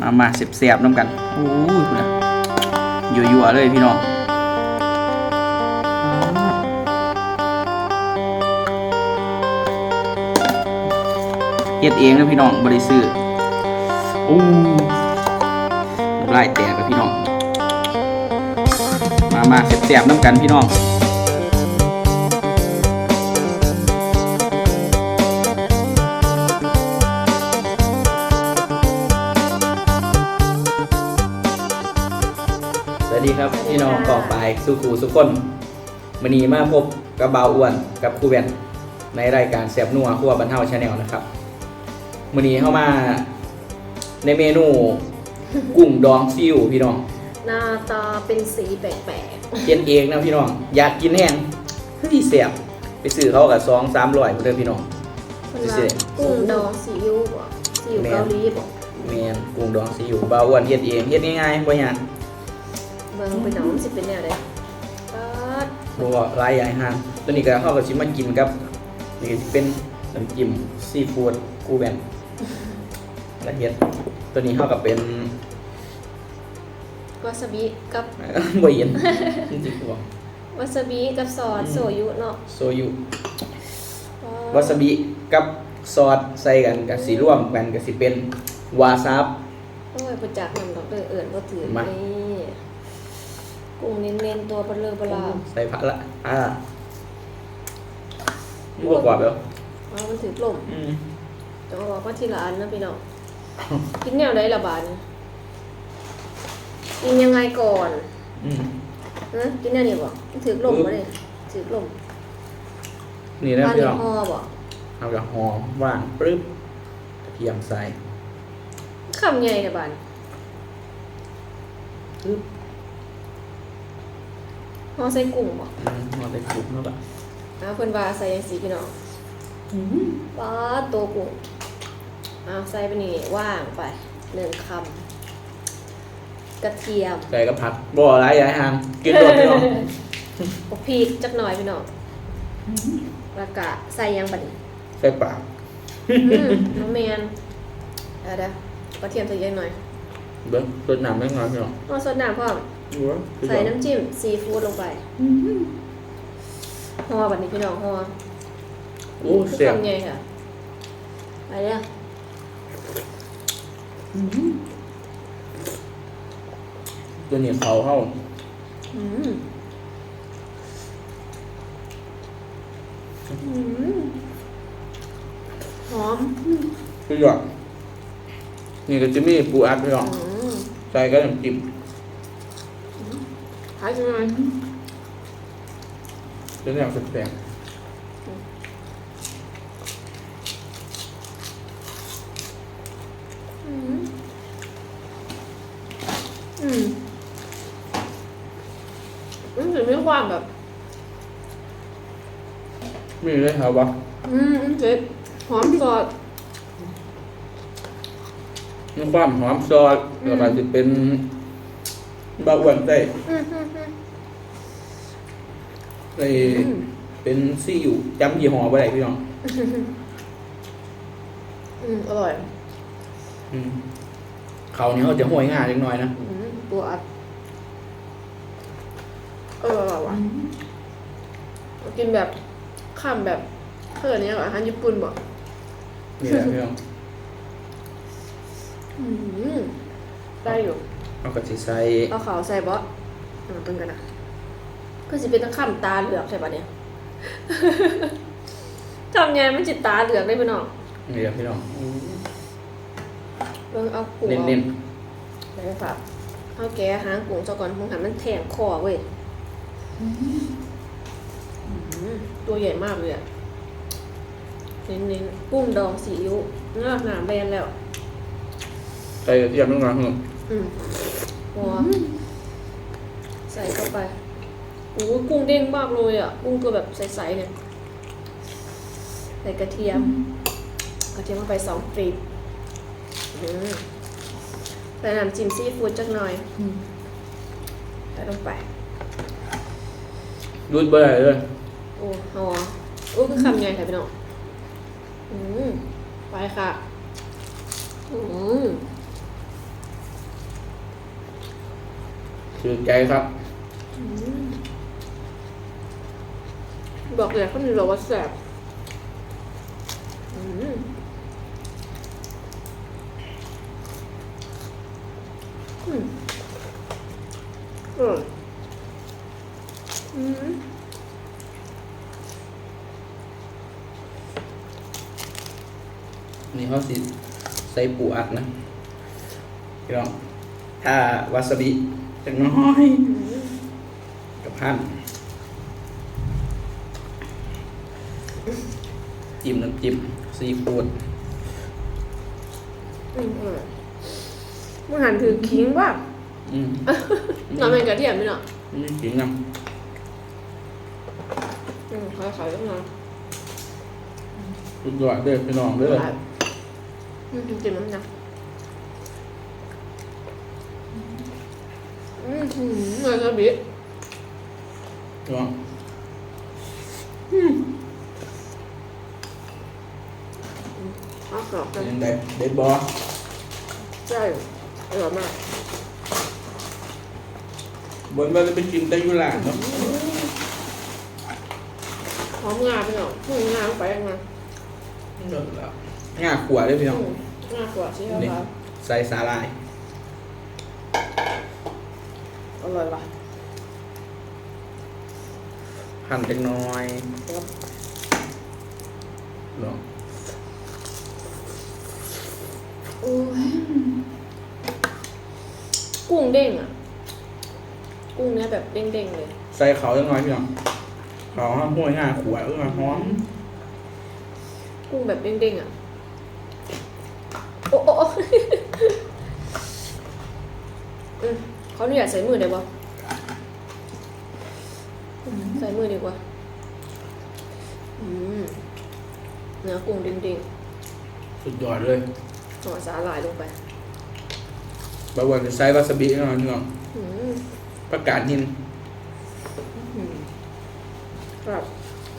มามาเสียบๆน้ำกันโอ้ยคุณนะยั่วๆเลยพี่น้องเฮ็ดเองนะพี่น้องบริซื้อโอ้ไล่แตกกับพี่น้อง มามาเสียบๆน้ำกันพี่น้อง ดีครับพี่น้องกองปลายสุขูสุขคนวันนี้มาพบกับบ่าวอ้วนกับครูแวนในรายการแซบนัวครัวบรรเทาชาแนลนะครับวันนี้เข้ามาในเมนูกุ้งดองซิวพี่น้องหน้าตาเป็นสีแปลกเขียนเองนะพี่น้อง อยากกินแห้งเฮ้ยแสบไปซื้อเขากับซองสามร้อยเพื่อนพี่น้องๆคนพิว่าเศษกุ้งดองซีอิ๊วบ่ซีอิ๊วแม่นเกาหลีบ่เมนกุ้งดองซิวบ่าวอ้วนเฮ็ดเองเฮ็ดง่ายๆบ่ยาก เบิ่งไปน้องมันสิเป็นแนวใดปัดบ่ว่าหลายอย่างฮะตัวนี้ก็เข้ากับชิมมากินกับนี่สิเป็นน้ำจิ้มซีฟู้ดกูแบนละเอียดตัวนี้เข้ากับเป็นวาซาบิกับบ่เย็นจริงๆบ่วาซาบิกับซอสโซยุเนาะโซยุวาซาบิกับซอสใส่กันก็สิร่วมกันก็สิเป็นวาซาบโอ้ยบ่จักมันดอกเด้อเอิ้นบ่ถือมา นี่ กุ้งเน้นๆตัวเบลอเบลาใส่ผักละอ่ามันก็กว่าแบบเอามันถือลมอืมจะเอาออกมาทีละอันนะพี่น้องกินแนวใดล่ะบาดนี้กินยังไงก่อนอืมเอ้อกินแนวนี้บ่มันถือลมบ่ได้ถือลมนี่นะบ้านพี่นี้น้องห่อบ่เอาจากหอมว่างปึ๊บกระเทียมใส่คำใหญ่แต่บานปึ๊บ ห่อใส่กุ้งบ่อืมเอาไปคลุกแล้วก็เอาเพิ่นว่าใส่จังซี่พี่น้องปลาโตวกุ้งเอาใส่ไปนี่ว่างไปหนึ่งคำกระเทียมใส่กับผักบ่หลายอย่างหางกินรวมพี่น้องปกพริกจักหน่อยพี่น้องแล้วก็ใส่หยังบัดนี้ใส่ปากอืมน้องแมนเอาเด้อกระเทียมใส่เยอะหน่อยเบิ้งรสน้ำไม่งอนพี่น้องเอาซดน้ำพร้อมดูว่าคือ ใส่น้ำจิ้มซีฟู้ดลงไปห่อบัดนี้พี่น้องห่อโอ้คือเสียบคำใหญ่ค่ะไปเด้อตัวนี้เขาเข้าอืมอืมหอมคือหยอดนี่ก็จะมีปูอัดพี่น้องอืมใส่ก็น้ำจิ้ม หายจังเลยเป็นแนวแปลกอืมอืมมันจะมีความแบบ ๆมีเลยครับวะอืมเจ็ดหอมสดมีความหอมซอสแล้วก็จะเป็นบะหวันได้อืมอืมอืม ไอเป็นซีอิ๊วจำยี่ห้อบ่ได้พี่น้องอืมอร่อย อืมเขาวนี่เขาจะห่วยง่ายเล็กน้อยนะอืมตัวอัดเอออร่อยว่ะกินแบบข้ามแบบเพื่อนนี้อาหารญี่ปุ่นบอกนี่แหละพี่น้องอืมได้อยู่เอากระสิใส่เอาขาวใส่บอสอ่าเป็นกันนะ ก็สิเป็นตั้งข้ามตาเหลือกใช่ปะเนี่ยทำไงมันจิตตาเหลือกได้ไหมน้องนี่แหละพี่น้องเบิ่งเอากุ้งเน้นๆได้ฝากเอาแกะหางกุ้งซะก่อนมึงหันมันแทงคอเว้ยอืมตัวใหญ่มากเลยอะเน้นๆกุ้งดองซีอิ๊วเนื้อหนาแบนแล้วๆใส่กระเทียมนิดหน่อยครับอืมหัวใส่เข้าไปโอ้ยกุ้งเด้งมากเลยอะ กุ้งตัวแบบใสๆเนี่ยใส่กระเทียม กระเทียมลงไปสองกรีบอืมใส่น้ำจิ้มซีฟู้ดจักหน่อยใส่ลงไป รูดเบอร์เลยโอ้หอโอ้คือคำใหญ่ค่ะพี่น้องอืมไปค่ะอืมชื่นใจครับ บอกเลยเขามีเราว่าแสบอืมอืมอร่อยอืมนี่เขาสิใส่ปูอัดนะพี่น้องถ้าวาซาบิจังน้อยกับพัน จิ้มน้ำจิ้มซีฟู้ดอืมอร่อยมึงหันถือคิงป่ะอืมน้ำเป็นกระเทียมไหมเนาะนี่จริงนะอืมขายขายต้องมาสุดยอดเด้อพี่น้องเด้ออืมจิ้มน้ำนะอืมอืมเนื้อจะบิด พี่น้อง เอากรอบกันยังได้เด็ดบอใช่อร่อยมากบนว่าจะไปกินได้อยุลานเนาะหอมงาไปหน่อยอืมงาไปยังไงเลิศแล้วง่าขวดเด้อพี่น้องอืมงากว่าใช่ไหมนี่ครับใส่สาลาย อร่อยว่ะหั่นเล็กน้อยครับเนาะโอ้ย กุ้งเด้งอะ กุ้งเนี้ยแบบเด้งๆเลย ใส่เขาจังน้อยพี่น้องเขาห้ามห้วยง่าขวดเออหอมกุ้งแบบเด้งๆอะ โอ้โอ้โอ้อืมเขาอนุญาตใส่มือได้ปะอืมใส่มือดีกว่า อืมเนื้อกุ้งเด้งสุดยอดเลยๆ ห่อสาหร่ายลงไปบางวันจะใส่วาซาบิจังน้อยพี่น้องอืมประกาศหินอืมครับ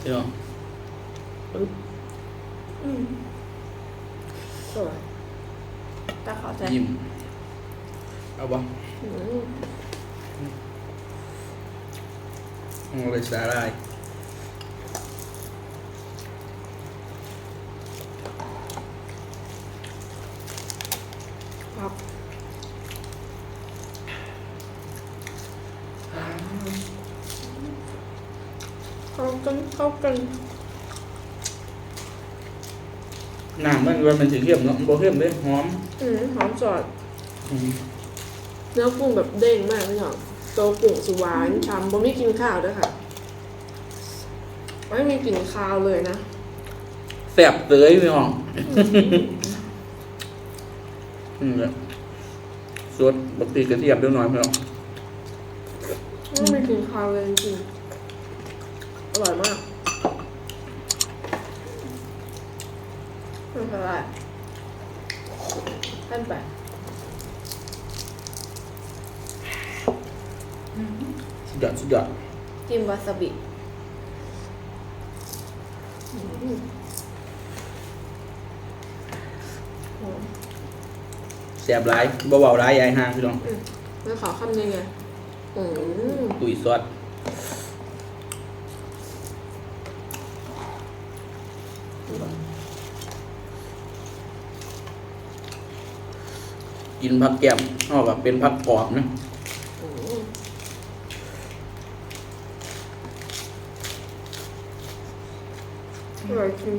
พี่น้องปึ๊บอืมสวยตาขาวใจยิ้มเอาบ่อืม เอาเลยสาลาย เข้ากันเข้ากันน้ำมันว่ามันสิเข้มเนาะมันบ่เข้มเด้หอม อืมหอมจอดอืมเนื้อกุ้งแบบเด้งมากเลยค่ะตัวกุ้งสีหวานฉ่ำบ่มีกลินข้าวด้วยค่ะ ไม่มีกลิ่นคาวเลยนะแซ่บเลยพี่น้องอืมเนี่ยสดบักตีกระเทียมเล็กน้อยพี่น้อง ไม่มีกลิ่นคาวเลยจริงๆอ ร่อยมากไม่เป็นไรท่านไปสุดยอดสุดยอดจิ้มวาซาบิอืมหอมแซ่บหลายบ่เบาหลายยายห่างพี่น้องอืมแล้วขอคำยังไงอืมตุยซอส กินผักแก้มนอกจากเป็นผักกรอบนะอืมอร่อยจริง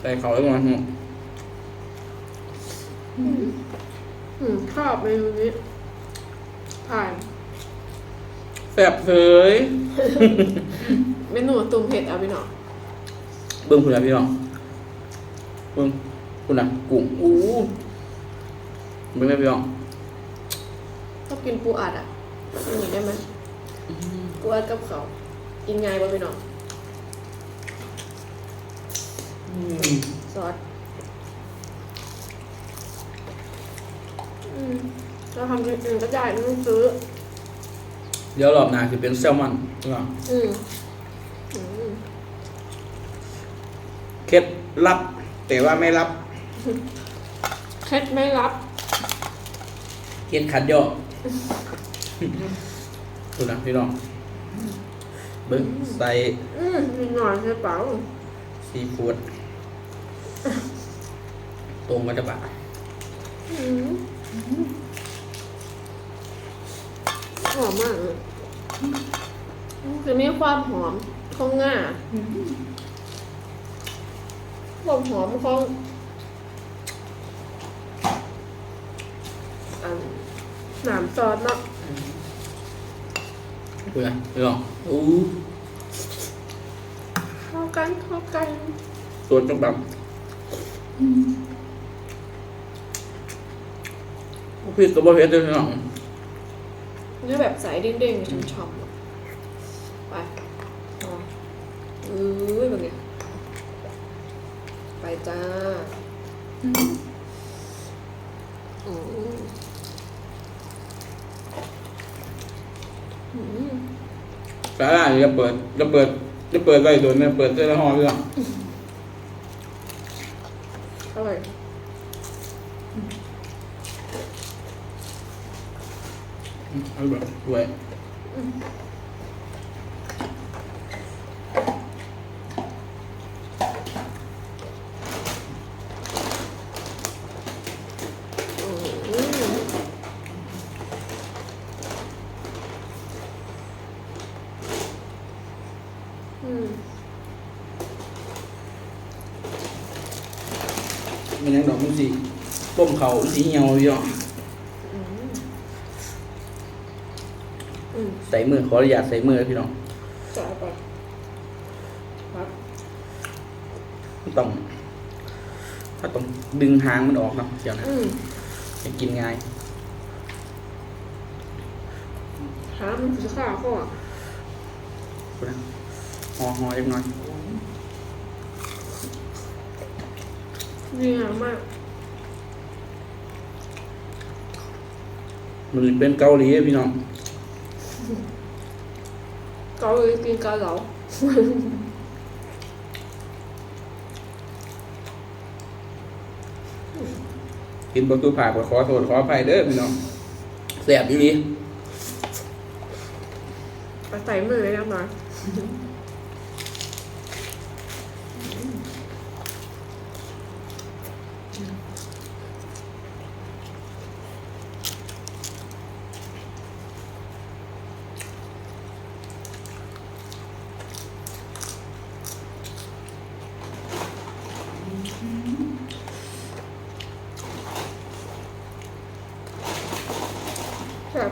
ใส่เขาแล้วมันอืมชอบเมนูนี้ผ่านแซ่บเผยเมนูตุ่มเห็ดเอาไปหน่อย เบิ่งคุณนะพี่น้องเบิ่งคุณนะกุ้งอู้เบิ่งได้พี่น้องชอบกินปูอัดอะกินอย่างนี้ได้ไหมปูอัดกับเขาวกินไงบ้างไปหน่อยอืมซอสอืมเราทำจริงๆก็ได้ไม่ต้องซื้อ เดี๋ยวรอบหน้าคือเป็นแซลมอนพี่น้องอืมอืม เคล็ดลับ แต่ว่าไม่รับเคล็ดไม่รับเกียนขัดย่อดูนะพี่น้องเบิ้งใส่อืมมีหน่อยใช่เปล่าซีฟู้ดตรงมาจะบะอืมหอมมากเลยคือมีความหอมของง่า ความหอมของอันหนามซอสเนาะดูนะพี่น้องอู้เข้ากันเข้ากันตัวจังแบบพริกกับบะเพ็ดด้วยพี่น้องเนื้อแบบใสเด้งๆช่ำๆอะไปอ๋อเอ้ยแบบเนี้ย ไปจ้าอืมอืมสาหร่ายจะเปิดจะเปิดจะเปิดไว้โดนเนี่ยเปิดเสื้อละห้อพี่น้องอร่อยเอาแบบด้วยอืมอืม มันยังดอกมันสีต้มเขาสีเหี่ยวพี่น้องอืมอืมใส่มือขออนุญาตใส่มือพี่น้องจ่ายไปครับต้องถ้าต้องดึงหางมันออกเนาะเดี๋ยวนะอืมจะกินง่ายหามันจะฆ่าข้อดูนะห่อห่อเล็กน้อย ดีงามมากมันเป็นเกาหลีพี่น้อง เกาหลีกินเกาเหลากินประตูผ่ากไปขอโทษขออภัยเด้อพี่น้องแสบอยู่ดีไปใส่มือเลยนะมา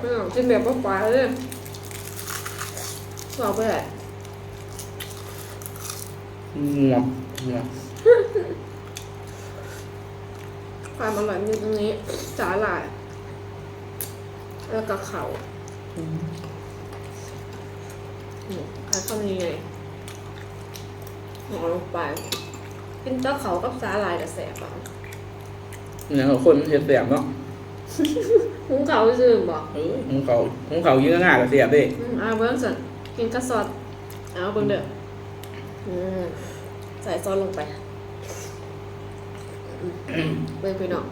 แบบเป็นของกินแบบว่าปลาเลยเราไปไหนงวงงวงความอร่อยอยู่ตรงนี้สาหร่ายแล้วก็เขาอืมใครเข้ามายังไงหอลงไปกินเต้าเขากับสาหร่ายกับแสบอะเนี่ยคนมันเห็ดแสบเนาะ หุงเขาซื่อๆบอกเออของเขาของเขาเยอะง่ายกับเสียบเด้อืมอ่าเบิ้งสันกินกระซอสเอาเบิ้งเด้ออืมใส่ซอสลงไปอืมเบิ้งพี่น้อง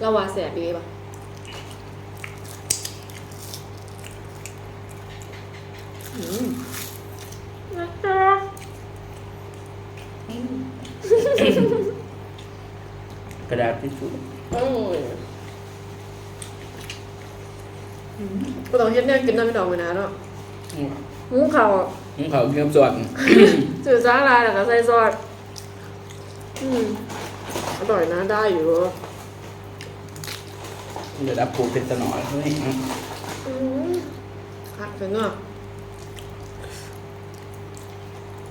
เราว่าแสบดีป่ะอืมนะคะกระดาษทิชชู่โอ้ย ก็ต้องเฮ็ดแนวกินน้ำไม่ดอกไปนะเนาะหมูเขาอะของเขาเกือบส่วนสื่อสารลายแล้วก็ใส่ซอสอืมอร่อยนะได้อยู่เดี๋ยวดับปูเป็นตะหน่อยเฮ้ยเอาอืมคักเป็นเนาะ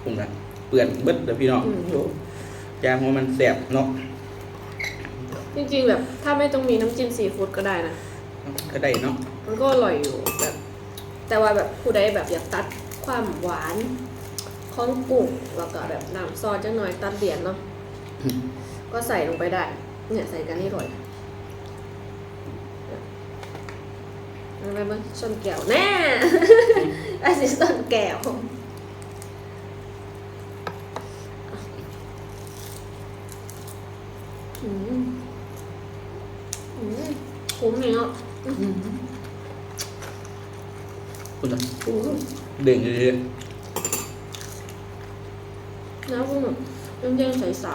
ปรุงกันเปื่อนเบิดเดี๋ยวพี่น้องอืมโอ้จางว่ามันแสบเนาะจริงๆแบบ ถ้าไม่ต้องมีน้ำจิ้มซีฟู้ดก็ได้นะ ก็ได้เนาะมันก็อร่อยอยู่แบบ แต่ว่าแบบผู้ใดแบบอยากตัดความหวานของกุ้งแล้วก็แบบน้ำซอสจังหน่อยตัดเหรียญเนาะก็ใส่ลงไปได้ เนี่ยใส่กันให้อร่อยอะไรบ้างส้นแก้วแน่ไอ้สิส้นแก้วอืมอืมคุ้มเนี่ย คุณนะโอ้ยเด้งเลยน้ำมันแบบเด้งๆใสๆ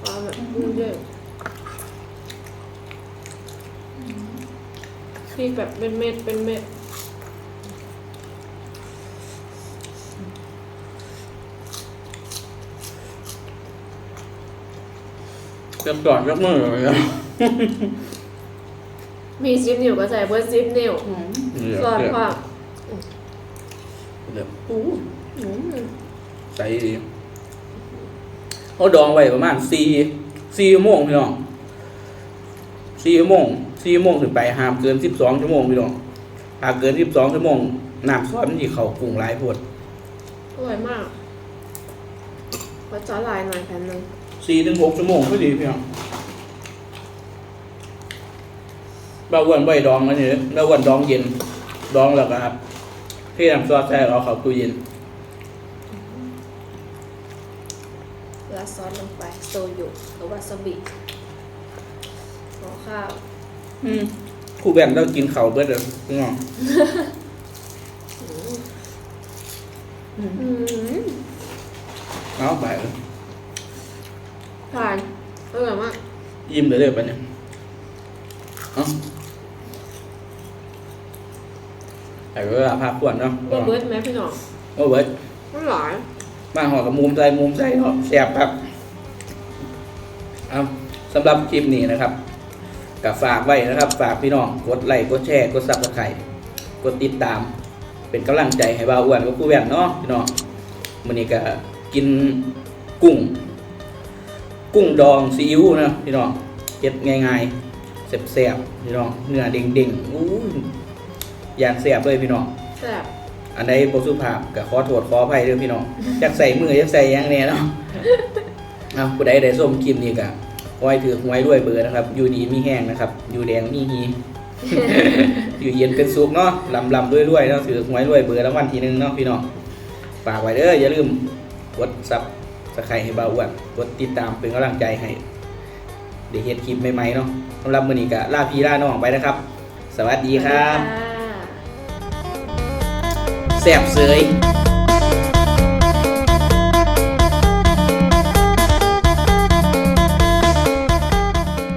ความแบบเด้งๆพริกแบบเป็นเม็ดเป็นเม็ด เรียบก่อนเรียบมือเลยนะมีซิปนิ้วก็ใส่เบอร์ซิปนิ้วเรียบส่วนเรียบความเรียบอู้อืมใส่ดีเขาดองไว้ประมาณสี่สี่ชั่วโมงพี่น้องสี่ชั่วโมงสี่ชั่วโมงถึงไปห้ามเกินสิบสองชั่วโมงพี่น้องหากเกินสิบสองชั่วโมงน้ำซอสมันจะเข่าปรุงหลายโพดอร่อยมากขอจ้าลายหน่อยแผ่นหนึ่ง สี่ถึงหกชั่วโมงก็ดีพี่น้องบาอ้วนใบดองอันนี้บาอ้วนดองเย็น ดองแล้วก็ครับเทน้ำซอสใส่เอาเข้าตู้เย็นราดซอสลงไปโซยุหรือวาซาบิขอข้าว อืมครูแบนเรากินเขาวเบิดเลยพี่น้องอืมเอาไปผ่านอร่อยมากยิ้มเลยเลยไปเนี่ยเอาแต่เวลาพาขวดเนาะว่าเบิร์ดไหมพี่น้องโอ้เบิร์ดไม่หลายมาห่อกับมุมใจมุมใจเนาะแซ่บครับเอาสำหรับคลิปนี้นะครับกับฝากไว้นะครับ ฝากพี่น้องกดไลค์กดแชร์กดซับสไครต์กดติดตาม เป็นกำลังใจให้บ่าวอ้วนกับผู้แว่นเนาะพี่น้องมื้อนี้ก็กินกุ้ง กุ้งดองซีอิ๊วนะพี่น้องเฮ็ดง่ายๆแซ่บๆพี่น้องเนื้อเด้งๆอู้ยอย่างแซ่บเลยพี่น้องแซ่บอันใดบ่สุภาพก็ขอโทษขออภัยเด้อพี่น้องจักใส่มือจักใส่หยังแน่เนาะเอาผู้ใดได้ส้มคลิปนี้ก็ขอให้ถือหวยด้วยเบอร์นะครับ อยู่ดีมีแห้งนะครับ อยู่แดงมีฮีอยู่เย็นเป็นสุขเนาะลำลำด้วยด้วยๆเนาะถือหวยด้วยเบอร์รางวัลทีหนึงเนาะพี่น้องฝากไว้เด้ออย่าลืมกดซับ สไครต์ให้เบาอ้วนกดติดตามเป็นกำลังใจให้ เดี๋ยวเฮ็ดคลิปใหม่ๆเนาะสำหรับมื้อนี้ก็ลาพี่ลาน้องไปนะครับ สวัสดีครับสวัสดีค่ะแซ่บเสย